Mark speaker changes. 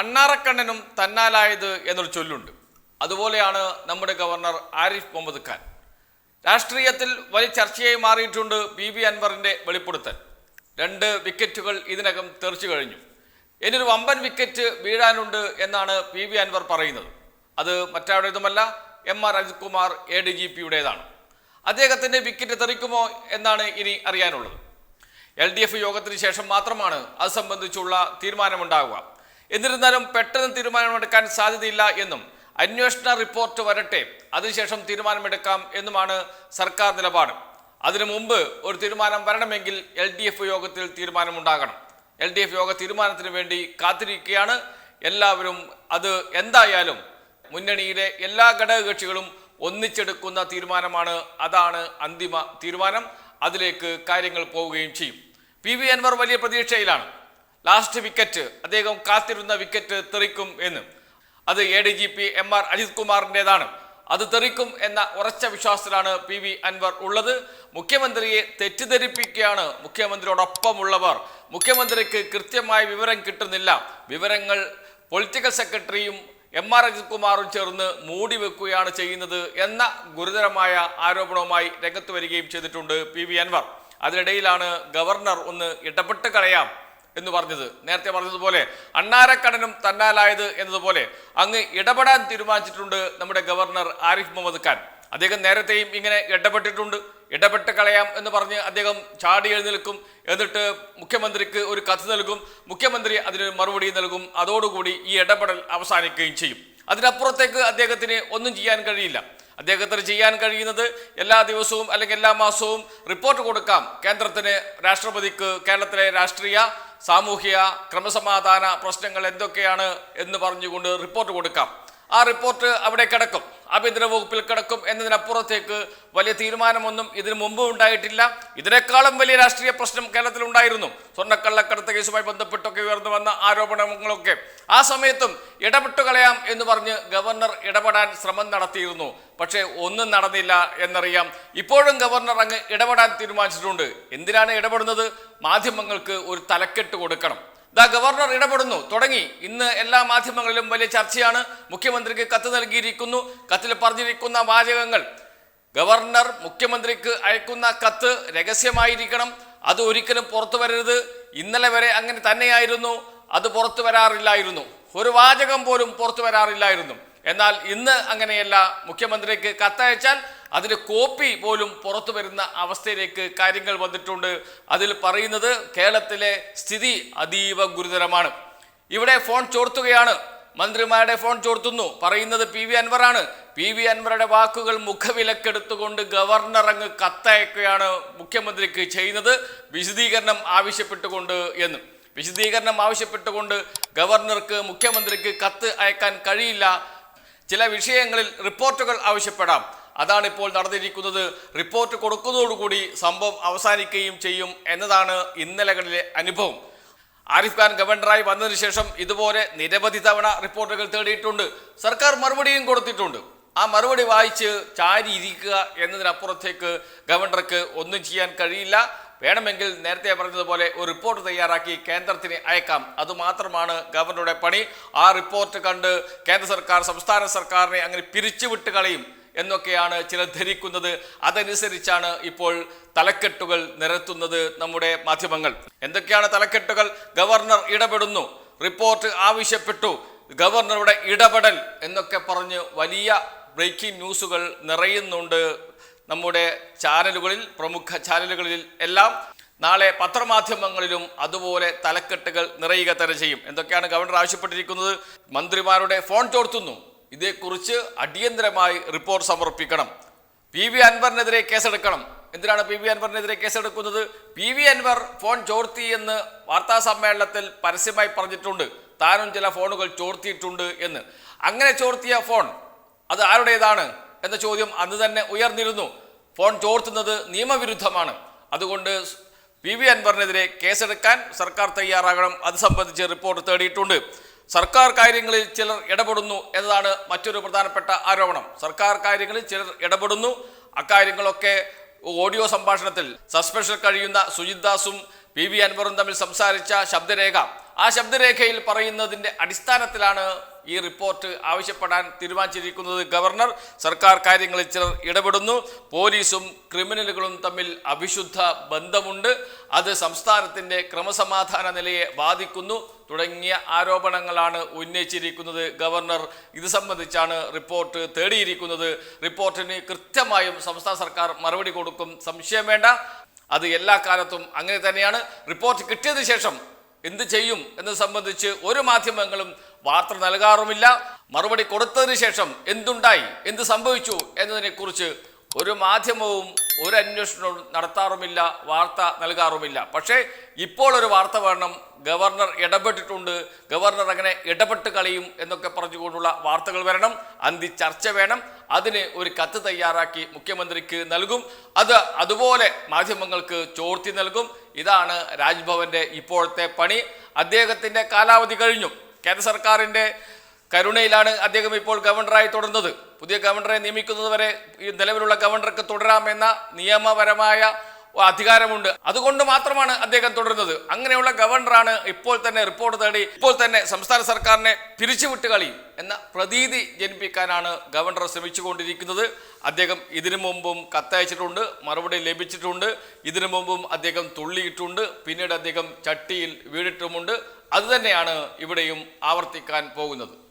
Speaker 1: അണ്ണാറക്കണ്ണനും തന്നാലായത് എന്നൊരു ചൊല്ലുണ്ട്. അതുപോലെയാണ് നമ്മുടെ ഗവർണർ ആരിഫ് മുഹമ്മദ് ഖാൻ. രാഷ്ട്രീയത്തിൽ വലിയ ചർച്ചയായി മാറിയിട്ടുണ്ട് ബി വി അൻവറിന്റെ വെളിപ്പെടുത്തൽ. രണ്ട് വിക്കറ്റുകൾ ഇതിനകം തെറിച്ചു കഴിഞ്ഞു. ഇനിയൊരു വമ്പൻ വിക്കറ്റ് വീഴാനുണ്ട് എന്നാണ് പി വി അൻവർ പറയുന്നത്. അത് മറ്റാരുടേതുമല്ല M R Ajith Kumar A D G പിയുടേതാണ്. അദ്ദേഹത്തിന്റെ വിക്കറ്റ് തെറിക്കുമോ എന്നാണ് ഇനി അറിയാനുള്ളത്. എൽ ഡി എഫ് യോഗത്തിന് ശേഷം മാത്രമാണ് അത് സംബന്ധിച്ചുള്ള തീരുമാനമുണ്ടാവുക. എന്നിരുന്നാലും പെട്ടെന്ന് തീരുമാനമെടുക്കാൻ സാധ്യതയില്ല എന്നും അന്വേഷണ റിപ്പോർട്ട് വരട്ടെ അതിനുശേഷം തീരുമാനമെടുക്കാം എന്നുമാണ് സർക്കാർ നിലപാട്. അതിനു മുമ്പ് ഒരു തീരുമാനം വരണമെങ്കിൽ എൽ ഡി എഫ് യോഗത്തിൽ തീരുമാനമുണ്ടാകണം. എൽ ഡി എഫ് യോഗ തീരുമാനത്തിന് വേണ്ടി കാത്തിരിക്കുകയാണ്. എല്ലാവരും അത് എന്തായാലും മുന്നണിയിലെ എല്ലാ ഘടകകക്ഷികളും ഒന്നിച്ചെടുക്കുന്ന തീരുമാനമാണ്. അതാണ് അന്തിമ തീരുമാനം. അതിലേക്ക് കാര്യങ്ങൾ പോവുകയും ചെയ്യും. പി വി അൻവർ വലിയ പ്രതീക്ഷയിലാണ്. ലാസ്റ്റ് വിക്കറ്റ് അദ്ദേഹം കാത്തിരുന്ന വിക്കറ്റ് തെറിക്കും എന്ന്. അത് A D G P M R Ajith കുമാറിന്റെതാണ് അത് തെറിക്കും എന്ന ഉറച്ച വിശ്വാസത്തിലാണ് പി വി അൻവർ ഉള്ളത്. മുഖ്യമന്ത്രിയെ തെറ്റിദ്ധരിപ്പിക്കുകയാണ് മുഖ്യമന്ത്രിയോടൊപ്പമുള്ളവർ. മുഖ്യമന്ത്രിക്ക് കൃത്യമായ വിവരം കിട്ടുന്നില്ല. വിവരങ്ങൾ പൊളിറ്റിക്കൽ സെക്രട്ടറിയും എം ആർ അജിത് കുമാറും ചേർന്ന് മൂടി വെക്കുകയാണ് ചെയ്യുന്നത് എന്ന ഗുരുതരമായ ആരോപണവുമായി രംഗത്ത് വരികയും ചെയ്തിട്ടുണ്ട് പി വി അൻവർ. അതിനിടയിലാണ് ഗവർണർ ഒന്ന് ഇടപെട്ട് കളയാം. എന്ന് പറഞ്ഞത്. നേരത്തെ പറഞ്ഞതുപോലെ അണ്ണാരക്കടനും തന്നാലായത് എന്നതുപോലെ അങ്ങ് ഇടപെടാൻ തീരുമാനിച്ചിട്ടുണ്ട് നമ്മുടെ ഗവർണർ ആരിഫ് മുഹമ്മദ് ഖാൻ. അദ്ദേഹം നേരത്തെയും ഇങ്ങനെ ഇടപെട്ടിട്ടുണ്ട്. ഇടപെട്ട് കളയാം എന്ന് പറഞ്ഞ് അദ്ദേഹം ചാടി എഴുന്നേൽക്കും എന്നിട്ട് മുഖ്യമന്ത്രിക്ക് ഒരു കത്ത് നൽകും. മുഖ്യമന്ത്രി അതിന് മറുപടി നൽകും. അതോടുകൂടി ഈ ഇടപെടൽ അവസാനിക്കുകയും ചെയ്യും. അതിനപ്പുറത്തേക്ക് അദ്ദേഹത്തിന് ഒന്നും ചെയ്യാൻ കഴിയില്ല. അദ്ദേഹത്തിന് ചെയ്യാൻ കഴിയുന്നത് എല്ലാ ദിവസവും അല്ലെങ്കിൽ എല്ലാ മാസവും റിപ്പോർട്ട് കൊടുക്കാം. കേന്ദ്രത്തിന് രാഷ്ട്രപതിക്ക് കേരളത്തിലെ രാഷ്ട്രീയ സാമൂഹ്യ ക്രമസമാധാന പ്രശ്നങ്ങൾ എന്തൊക്കെയാണ് എന്ന് പറഞ്ഞുകൊണ്ട് റിപ്പോർട്ട് കൊടുക്കാം. ആ റിപ്പോർട്ട് അവിടെ കിടക്കും. ആഭ്യന്തര വകുപ്പിൽ കിടക്കും എന്നതിനപ്പുറത്തേക്ക് വലിയ തീരുമാനമൊന്നും ഇതിനു മുമ്പ് ഉണ്ടായിട്ടില്ല. ഇതിനേക്കാളും വലിയ രാഷ്ട്രീയ പ്രശ്നം കേരളത്തിൽ ഉണ്ടായിരുന്നു സ്വർണക്കള്ളക്കടത്ത് കേസുമായി ബന്ധപ്പെട്ടൊക്കെ ഉയർന്നു വന്ന ആരോപണങ്ങളൊക്കെ. ആ സമയത്തും ഇടപെട്ടു കളയാം എന്ന് പറഞ്ഞ് ഗവർണർ ഇടപെടാൻ ശ്രമം നടത്തിയിരുന്നു. പക്ഷേ ഒന്നും നടന്നില്ല എന്നറിയാം. ഇപ്പോഴും ഗവർണർ അങ്ങ് ഇടപെടാൻ തീരുമാനിച്ചിട്ടുണ്ട്. എന്തിനാണ് ഇടപെടുന്നത്? മാധ്യമങ്ങൾക്ക് ഒരു തലക്കെട്ട് കൊടുക്കണം. ദാ ഗവർണർ ഇടപെടുന്നു. തുടങ്ങി. ഇന്ന് എല്ലാ മാധ്യമങ്ങളിലും വലിയ ചർച്ചയാണ്. മുഖ്യമന്ത്രിക്ക് കത്ത് നൽകിയിരിക്കുന്നു. കത്തിൽ പറഞ്ഞിരിക്കുന്ന വാചകങ്ങൾ. ഗവർണർ മുഖ്യമന്ത്രിക്ക് അയക്കുന്ന കത്ത് രഹസ്യമായിരിക്കണം. അത് ഒരിക്കലും പുറത്തു വരരുത്. ഇന്നലെ വരെ അങ്ങനെ തന്നെയായിരുന്നു. അത് പുറത്തു വരാറില്ലായിരുന്നു. ഒരു വാചകം പോലും പുറത്തു വരാറില്ലായിരുന്നു. എന്നാൽ ഇന്ന് അങ്ങനെയല്ല. മുഖ്യമന്ത്രിക്ക് കത്തയച്ചാൽ അതിന് കോപ്പി പോലും പുറത്തു വരുന്ന അവസ്ഥയിലേക്ക് കാര്യങ്ങൾ വന്നിട്ടുണ്ട്. അതിൽ പറയുന്നത് കേരളത്തിലെ സ്ഥിതി അതീവ ഗുരുതരമാണ്. ഇവിടെ ഫോൺ ചോർത്തുകയാണ്. മന്ത്രിമാരുടെ ഫോൺ ചോർത്തുന്നു. പറയുന്നത് പി വി അൻവറാണ് പി വി അൻവറുടെ വാക്കുകൾ മുഖവിലക്കെടുത്തുകൊണ്ട് ഗവർണർ അങ്ങ് കത്തയക്കുകയാണ് മുഖ്യമന്ത്രിക്ക് ചെയ്യുന്നത്. വിശദീകരണം ആവശ്യപ്പെട്ടുകൊണ്ട് എന്ന്. വിശദീകരണം ആവശ്യപ്പെട്ടുകൊണ്ട് ഗവർണർക്ക് മുഖ്യമന്ത്രിക്ക് കത്ത് അയക്കാൻ കഴിയില്ല. ചില വിഷയങ്ങളിൽ റിപ്പോർട്ടുകൾ ആവശ്യപ്പെടാം. അതാണ് ഇപ്പോൾ നടന്നിരിക്കുന്നത്. റിപ്പോർട്ട് കൊടുക്കുന്നതോടുകൂടി സംഭവം അവസാനിക്കുകയും ചെയ്യും എന്നതാണ് ഇന്നലകളിലെ അനുഭവം. ആരിഫ് ഖാൻ ഗവർണറായി വന്നതിന് ശേഷം ഇതുപോലെ നിരവധി തവണ റിപ്പോർട്ടുകൾ തേടിയിട്ടുണ്ട്. സർക്കാർ മറുപടിയും കൊടുത്തിട്ടുണ്ട്. ആ മറുപടി വായിച്ച് ചാരി ഇരിക്കുക എന്നതിനപ്പുറത്തേക്ക് ഗവർണർക്ക് ഒന്നും ചെയ്യാൻ കഴിയില്ല. വേണമെങ്കിൽ നേരത്തെ പറഞ്ഞതുപോലെ ഒരു റിപ്പോർട്ട് തയ്യാറാക്കി കേന്ദ്രത്തിന് അയക്കാം. അതുമാത്രമാണ് ഗവർണറുടെ പണി. ആ റിപ്പോർട്ട് കണ്ട് കേന്ദ്ര സർക്കാർ സംസ്ഥാന സർക്കാരിനെ അങ്ങനെ പിരിച്ചുവിട്ട് കളയും. എന്നൊക്കെയാണ് ചിലർ ധരിക്കുന്നത്. അതനുസരിച്ചാണ് ഇപ്പോൾ തലക്കെട്ടുകൾ നിരത്തുന്നത് നമ്മുടെ മാധ്യമങ്ങൾ. എന്തൊക്കെയാണ് തലക്കെട്ടുകൾ? ഗവർണർ ഇടപെടുന്നു. റിപ്പോർട്ട് ആവശ്യപ്പെട്ടു. ഗവർണറുടെ ഇടപെടൽ എന്നൊക്കെ പറഞ്ഞ് വലിയ ബ്രേക്കിംഗ് ന്യൂസുകൾ നിറയുന്നുണ്ട് നമ്മുടെ ചാനലുകളിൽ പ്രമുഖ ചാനലുകളിൽ എല്ലാം. നാളെ പത്രമാധ്യമങ്ങളിലും അതുപോലെ തലക്കെട്ടുകൾ നിറയുക തന്നെ ചെയ്യും. എന്തൊക്കെയാണ് ഗവർണർ ആവശ്യപ്പെട്ടിരിക്കുന്നത്? മന്ത്രിമാരുടെ ഫോൺ ചോർത്തുന്നു. ഇതേക്കുറിച്ച് അടിയന്തരമായി റിപ്പോർട്ട് സമർപ്പിക്കണം. പി വി അൻവറിനെതിരെ കേസെടുക്കണം. എന്തിനാണ് പി വി അൻവറിനെതിരെ കേസെടുക്കുന്നത്? പി വി അൻവർ ഫോൺ ചോർത്തി എന്ന് വാർത്താ സമ്മേളനത്തിൽ പരസ്യമായി പറഞ്ഞിട്ടുണ്ട്. താനും ചില ഫോണുകൾ ചോർത്തിയിട്ടുണ്ട് എന്ന്. അങ്ങനെ ചോർത്തിയ ഫോൺ അത് ആരുടേതാണ് എന്ന ചോദ്യം അന്ന് തന്നെ ഉയർന്നിരുന്നു. ഫോൺ ചോർത്തുന്നത് നിയമവിരുദ്ധമാണ്. അതുകൊണ്ട് പി വി അൻവറിനെതിരെ കേസെടുക്കാൻ സർക്കാർ തയ്യാറാകണം. അത് സംബന്ധിച്ച് റിപ്പോർട്ട് തേടിയിട്ടുണ്ട്. സർക്കാർ കാര്യങ്ങളിൽ ചിലർ ഇടപെടുന്നു എന്നതാണ് മറ്റൊരു പ്രധാനപ്പെട്ട ആരോപണം. സർക്കാർ കാര്യങ്ങളിൽ ചിലർ ഇടപെടുന്നു. അക്കാര്യങ്ങളൊക്കെ ഓഡിയോ സംഭാഷണത്തിൽ സസ്പെൻഷൻ കഴിയുന്ന സുജിത് ദാസും പി വി അൻവറും തമ്മിൽ സംസാരിച്ച ശബ്ദരേഖ. ആ ശബ്ദരേഖയിൽ പറയുന്നതിന്റെ അടിസ്ഥാനത്തിലാണ് ഈ റിപ്പോർട്ട് ആവശ്യപ്പെടാൻ തീരുമാനിച്ചിരിക്കുന്നത് ഗവർണർ. സർക്കാർ കാര്യങ്ങളിൽ ചിലർ ഇടപെടുന്നു. പോലീസും ക്രിമിനലുകളും തമ്മിൽ അവിശുദ്ധ ബന്ധമുണ്ട്. അത് സംസ്ഥാനത്തിന്റെ ക്രമസമാധാന നിലയെ ബാധിക്കുന്നു. തുടങ്ങിയ ആരോപണങ്ങളാണ് ഉന്നയിച്ചിരിക്കുന്നത് ഗവർണർ. ഇത് സംബന്ധിച്ചാണ് റിപ്പോർട്ട് തേടിയിരിക്കുന്നത്. റിപ്പോർട്ടിന് കൃത്യമായും സംസ്ഥാന സർക്കാർ മറുപടി കൊടുക്കും. സംശയം വേണ്ട. അത് എല്ലാ കാലത്തും അങ്ങനെ തന്നെയാണ്. റിപ്പോർട്ട് കിട്ടിയതിനു ശേഷം എന്ത് ചെയ്യും എന്നത് സംബന്ധിച്ച് ഒരു മാധ്യമങ്ങളും വാർത്ത നൽകാറുമില്ല. മറുപടി കൊടുത്തതിന് ശേഷം എന്തുണ്ടായി? എന്ത് സംഭവിച്ചു എന്നതിനെക്കുറിച്ച് ഒരു മാധ്യമവും ഒരു അന്വേഷണവും നടത്താറുമില്ല വാർത്ത നൽകാറുമില്ല. പക്ഷേ ഇപ്പോൾ ഒരു വാർത്ത വേണം. ഗവർണർ ഇടപെട്ടിട്ടുണ്ട്. ഗവർണർ അങ്ങനെ ഇടപെട്ട് കളിയും എന്നൊക്കെ പറഞ്ഞുകൊണ്ടുള്ള വാർത്തകൾ വരണം. അന്തി ചർച്ച വേണം. അതിന് ഒരു കത്ത് തയ്യാറാക്കി മുഖ്യമന്ത്രിക്ക് നൽകും. അത് അതുപോലെ മാധ്യമങ്ങൾക്ക് ചോർത്തി നൽകും. ഇതാണ് രാജ്ഭവന്റെ ഇപ്പോഴത്തെ പണി. അദ്ദേഹത്തിന്റെ കാലാവധി കഴിഞ്ഞു. കേന്ദ്ര സർക്കാരിന്റെ കരുണയിലാണ് അദ്ദേഹം ഇപ്പോൾ ഗവർണറായി തുടർന്നത്. പുതിയ ഗവർണറെ നിയമിക്കുന്നതുവരെ ഈ നിലവിലുള്ള ഗവർണർക്ക് തുടരാമെന്ന നിയമപരമായ അധികാരമുണ്ട്. അതുകൊണ്ട് മാത്രമാണ് അദ്ദേഹം തുടരുന്നത്. അങ്ങനെയുള്ള ഗവർണറാണ് ഇപ്പോൾ തന്നെ റിപ്പോർട്ട് തേടി ഇപ്പോൾ തന്നെ സംസ്ഥാന സർക്കാരിനെ പിരിച്ചുവിട്ട് കളി എന്ന പ്രതീതി ജനിപ്പിക്കാനാണ് ഗവർണർ ശ്രമിച്ചുകൊണ്ടിരിക്കുന്നത്. അദ്ദേഹം ഇതിനു മുമ്പും കത്തയച്ചിട്ടുണ്ട് മറുപടി ലഭിച്ചിട്ടുണ്ട്. ഇതിനു മുമ്പും അദ്ദേഹം തുള്ളിയിട്ടുണ്ട്. പിന്നീട് അദ്ദേഹം ചട്ടിയിൽ വീണിട്ടുമുണ്ട്. അതുതന്നെയാണ് ഇവിടെയും ആവർത്തിക്കാൻ പോകുന്നത്.